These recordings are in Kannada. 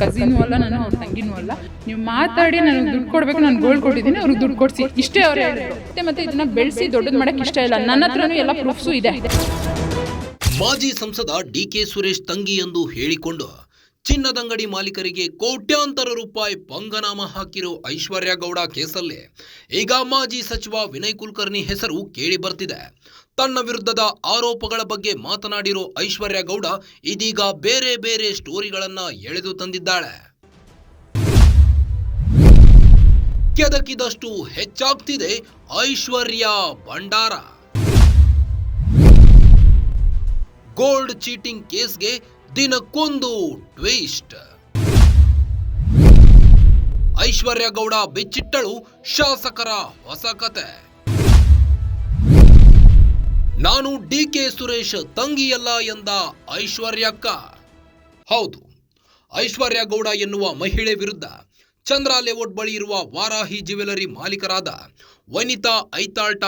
ಕಸಿನೂ ಅಲ್ಲ, ನಾನು ಅವ್ರ ತಂಗಿನೂ ಅಲ್ಲ. ನೀವು ಮಾತಾಡಿ ನನಗೆ ದುಡ್ಡು ಕೊಡಬೇಕು ನಾನು ಗೋಲ್ಡ್ ಕೊಟ್ಟಿದ್ದೀನಿ, ಅವ್ರಿಗೆ ದುಡ್ಡು ಕೊಡಿಸಿ. ಇಷ್ಟೇ ಅವ್ರು ಮತ್ತೆ ಮತ್ತೆ ಇದನ್ನ ಬೆಳೆಸಿ ದೊಡ್ಡದು ಮಾಡಕ್ಕೆ ಇಷ್ಟ ಇಲ್ಲ. ನನ್ನ ಹತ್ರನೂ ಎಲ್ಲ ಪ್ರೂಫ್ಸು ಇದೆ. ಮಾಜಿ ಸಂಸದ ಡಿಕೆ ಸುರೇಶ್ ತಂಗಿ ಎಂದು ಹೇಳಿಕೊಂಡು ಚಿನ್ನದಂಗಡಿ ಮಾಲೀಕರಿಗೆ ಕೋಟ್ಯಾಂತರ ರೂಪಾಯಿ ಪಂಗನಾಮ ಹಾಕಿರೋ ಐಶ್ವರ್ಯ ಗೌಡ ಕೇಸಲ್ಲೇ. ಈಗ ಮಾಜಿ ಸಚಿವ ವಿನಯ್ ಕುಲಕರ್ಣಿ ಹೆಸರು ಕೇಳಿ ಬರ್ತಿದೆ. ತನ್ನ ವಿರುದ್ಧದ ಆರೋಪಗಳ ಬಗ್ಗೆ ಮಾತನಾಡಿರೋ ಐಶ್ವರ್ಯ ಗೌಡ ಇದೀಗ ಬೇರೆ ಬೇರೆ ಸ್ಟೋರಿಗಳನ್ನ ಎಳೆದು ತಂದಿದ್ದಾಳೆ. ಕೆದಕಿದಷ್ಟು ಹೆಚ್ಚಾಗ್ತಿದೆ ಐಶ್ವರ್ಯ ಭಂಡಾರ. ಗೋಲ್ಡ್ ಚೀಟಿಂಗ್ ಕೇಸ್ಗೆ ದಿನಕ್ಕೊಂದು ಟ್ವಿಸ್ಟ್ ಐಶ್ವರ್ಯ ಗೌಡ ಬಿಚ್ಚಿಟ್ಟಳು ಶಾಸಕರ ಹೊಸ ಕತೆ. ನಾನು ಡಿ ಕೆ ಸುರೇಶ್ ತಂಗಿಯಲ್ಲ ಎಂದ ಐಶ್ವರ್ಯಕ್ಕ. ಹೌದು ಐಶ್ವರ್ಯ ಗೌಡ ಎನ್ನುವ ಮಹಿಳೆ ವಿರುದ್ಧ ಚಂದ್ರ ಲೇಔಟ್ ಬಳಿ ಇರುವ ವಾರಾಹಿ ಜ್ಯುವೆಲರಿ ಮಾಲೀಕರಾದ ವನಿತಾ ಐತಾಳ್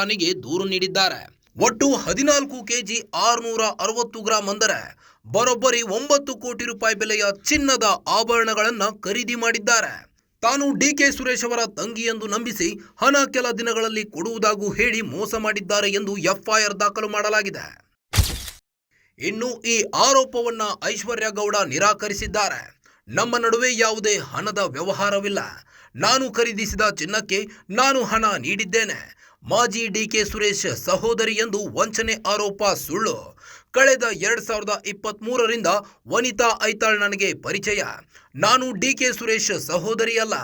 ದೂರು ನೀಡಿದ್ದಾರೆ. ಒಟ್ಟು ಹದಿನಾಲ್ಕು ಕೆಜಿ ಆರುನೂರ ಅರವತ್ತು ಗ್ರಾಂ ಅಂದರೆ ಬರೋಬ್ಬರಿ ಒಂಬತ್ತು ಕೋಟಿ ರೂಪಾಯಿ ಬೆಲೆಯ ಚಿನ್ನದ ಆಭರಣಗಳನ್ನು ಖರೀದಿ ಮಾಡಿದ್ದಾರೆ. ತಾನು ಡಿ ಕೆ ಸುರೇಶ್ ಅವರ ತಂಗಿ ಎಂದು ನಂಬಿಸಿ ಹಣ ಕೆಲ ದಿನಗಳಲ್ಲಿ ಕೊಡುವುದಾಗೂ ಹೇಳಿ ಮೋಸ ಮಾಡಿದ್ದಾರೆ ಎಂದು ಎಫ್ಐಆರ್ ದಾಖಲು ಮಾಡಲಾಗಿದೆ. ಇನ್ನು ಈ ಆರೋಪವನ್ನ ಐಶ್ವರ್ಯ ಗೌಡ ನಿರಾಕರಿಸಿದ್ದಾರೆ. ನಮ್ಮ ನಡುವೆ ಯಾವುದೇ ಹಣದ ವ್ಯವಹಾರವಿಲ್ಲ. ನಾನು ಖರೀದಿಸಿದ ಚಿನ್ನಕ್ಕೆ ನಾನು ಹಣ ನೀಡಿದ್ದೇನೆ. ಮಾಜಿ ಡಿಕೆ ಸುರೇಶ್ ಸಹೋದರಿ ಎಂದು ವಂಚನೆ ಆರೋಪ ಸುಳ್ಳು. ಕಳೆದ ಎರಡ್ ಸಾವಿರದ ಇಪ್ಪತ್ತ್ ಮೂರರಿಂದ ವನಿತಾ ಐತಾಳ್ ನನಗೆ ಪರಿಚಯ. ನಾನು ಡಿ ಕೆ ಸುರೇಶ್ ಸಹೋದರಿಯಲ್ಲ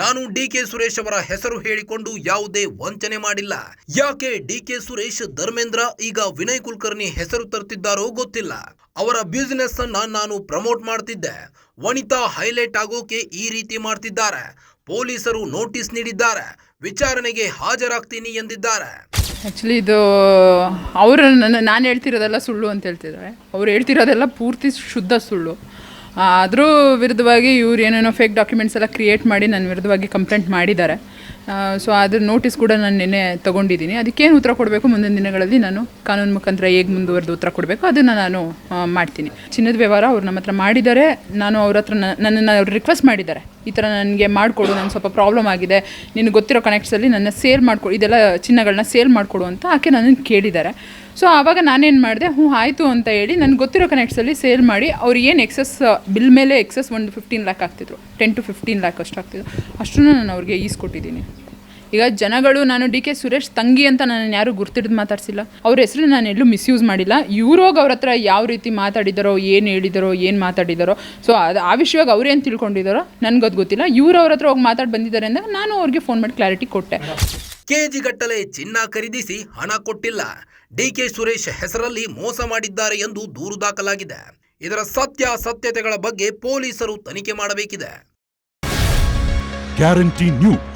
ನಾನು ನಾನು ಡಿಕೆ ಸುರೇಶ್ ಅವರ ಹೆಸರು ಹೇಳಿಕೊಂಡು ಯಾವುದೇ ವಂಚನೆ ಮಾಡಿಲ್ಲ. ಯಾಕೆ ಡಿ ಕೆ ಸುರೇಶ್ ಧರ್ಮೇಂದ್ರ ಈಗ ವಿನಯ್ ಕುಲಕರ್ಣಿ ಹೆಸರು ತರ್ತಿದ್ದಾರೋ ಗೊತ್ತಿಲ್ಲ. ಅವರ ಬ್ಯೂಸಿನೆಸ್ ಅನ್ನ ನಾನು ಪ್ರಮೋಟ್ ಮಾಡ್ತಿದ್ದೆ. ವನಿತಾ ಹೈಲೈಟ್ ಆಗೋಕೆ ಈ ರೀತಿ ಮಾಡ್ತಿದ್ದಾರೆ. ಪೊಲೀಸರು ನೋಟಿಸ್ ನೀಡಿದ್ದಾರೆ. ವಿಚಾರಣೆಗೆ ಹಾಜರಾಗ್ತೀನಿ ಎಂದಿದ್ದಾರೆ. ಆ್ಯಕ್ಚುಲಿ ಇದು ಅವರು ನಾನು ಹೇಳ್ತಿರೋದೆಲ್ಲ ಸುಳ್ಳು ಅಂತ ಹೇಳ್ತಿದ್ದಾರೆ ಅವ್ರು ಹೇಳ್ತಿರೋದೆಲ್ಲ ಪೂರ್ತಿ ಶುದ್ಧ ಸುಳ್ಳು. ಆದರೂ ವಿರುದ್ಧವಾಗಿ ಇವ್ರು ಏನೇನೋ ಫೇಕ್ ಡಾಕ್ಯುಮೆಂಟ್ಸ್ ಎಲ್ಲ ಕ್ರಿಯೇಟ್ ಮಾಡಿ ನನ್ನ ವಿರುದ್ಧವಾಗಿ ಕಂಪ್ಲೇಂಟ್ ಮಾಡಿದ್ದಾರೆ. ಸೊ ಅದ್ರ ನೋಟಿಸ್ ಕೂಡ ನಾನು ನಿನ್ನೆ ತೊಗೊಂಡಿದ್ದೀನಿ. ಅದಕ್ಕೇನು ಉತ್ತರ ಕೊಡಬೇಕು? ಮುಂದಿನ ದಿನಗಳಲ್ಲಿ ನಾನು ಕಾನೂನು ಮುಖಾಂತರ ಹೇಗೆ ಮುಂದುವರೆದು ಉತ್ತರ ಕೊಡಬೇಕು? ಅದನ್ನು ನಾನು ಮಾಡ್ತೀನಿ. ಚಿನ್ನದ ವ್ಯವಹಾರ ಅವ್ರು ನಮ್ಮ ಹತ್ರ ಮಾಡಿದ್ದಾರೆ. ನಾನು ಅವ್ರ ಹತ್ರ ನನ್ನನ್ನು ಅವ್ರು ರಿಕ್ವೆಸ್ಟ್ ಮಾಡಿದ್ದಾರೆ. ಈ ಥರ ನನಗೆ ಮಾಡಿಕೊಡು ನನಗೆ ಸ್ವಲ್ಪ ಪ್ರಾಬ್ಲಮ್ ಆಗಿದೆ. ನಿನಗೆ ಗೊತ್ತಿರೋ ಕನೆಕ್ಟ್ಸಲ್ಲಿ ನನ್ನ ಸೇಲ್ ಮಾಡಿಕೊಡು ಇದೆಲ್ಲ ಚಿನ್ನಗಳನ್ನ ಸೇಲ್ ಮಾಡಿಕೊಡು ಅಂತ ಆಕೆ ನನ್ನನ್ನು ಕೇಳಿದ್ದಾರೆ ಸೊ ಆವಾಗ ನಾನೇನು ಮಾಡಿದೆ, ಹ್ಞೂ ಆಯಿತು ಅಂತ ಹೇಳಿ ನನಗೆ ಗೊತ್ತಿರೋ ಕನೆಕ್ಟ್ಸಲ್ಲಿ ಸೇಲ್ ಮಾಡಿ, ಅವ್ರು ಏನು ಎಕ್ಸಸ್ ಬಿಲ್ ಮೇಲೆ ಎಕ್ಸಸ್ ಒಂದು ಫಿಫ್ಟೀನ್ ಲ್ಯಾಕ್ ಆಗ್ತಿದ್ರು. ಟೆನ್ ಟು ಫಿಫ್ಟೀನ್ ಲ್ಯಾಕ್ ಅಷ್ಟು ಆಗ್ತಿದ್ರು ಅಷ್ಟನ್ನು ನಾನು ಅವ್ರಿಗೆ ಈಸ್ಕೊಟ್ಟಿದ್ದೀನಿ. ಈಗ ಜನಗಳು ನಾನು ಡಿ ಕೆ ಸುರೇಶ್ ತಂಗಿ ಅಂತ ನಾನು ಯಾರು ಗುರ್ತಿಡ್ದು ಮಾತಾಡ್ಸಿಲ್ಲ. ಅವ್ರ ಹೆಸರು ನಾನು ಎಲ್ಲೂ ಮಿಸ್ಯೂಸ್ ಮಾಡಿಲ್ಲ. ಇವ್ರೋಗಿ ಅವ್ರ ಹತ್ರ ಯಾವ ರೀತಿ ಮಾತಾಡಿದಾರೋ ಏನು ಹೇಳಿದಾರೋ ಏನು ಮಾತಾಡಿದಾರೋ ಸೊ ಅದು ಆ ವಿಷಯವಾಗಿ ಅವ್ರೇನು ತಿಳ್ಕೊಂಡಿದ್ದಾರೋ ನನಗದು ಗೊತ್ತಿಲ್ಲ. ಇವ್ರು ಅವ್ರ ಹತ್ರ ಹೋಗಿ ಮಾತಾಡಿ ಬಂದಿದ್ದಾರೆ ಅಂದಾಗ ನಾನು ಅವ್ರಿಗೆ ಫೋನ್ ಮಾಡಿ ಕ್ಲಾರಿಟಿ ಕೊಟ್ಟೆ. ಕೆಜಿ ಗಟ್ಟಲೆ ಚಿನ್ನ ಖರೀದಿಸಿ ಹಣ ಕೊಟ್ಟಿಲ್ಲ. ಡಿ ಕೆ ಸುರೇಶ್ ಹೆಸರಲ್ಲಿ ಮೋಸ ಮಾಡಿದ್ದಾರೆ ಎಂದು ದೂರು ದಾಖಲಾಗಿದೆ. ಇದರ ಸತ್ಯ ಸತ್ಯತೆಗಳ ಬಗ್ಗೆ ಪೊಲೀಸರು ತನಿಖೆ ಮಾಡಬೇಕಿದೆ. Guarantee news.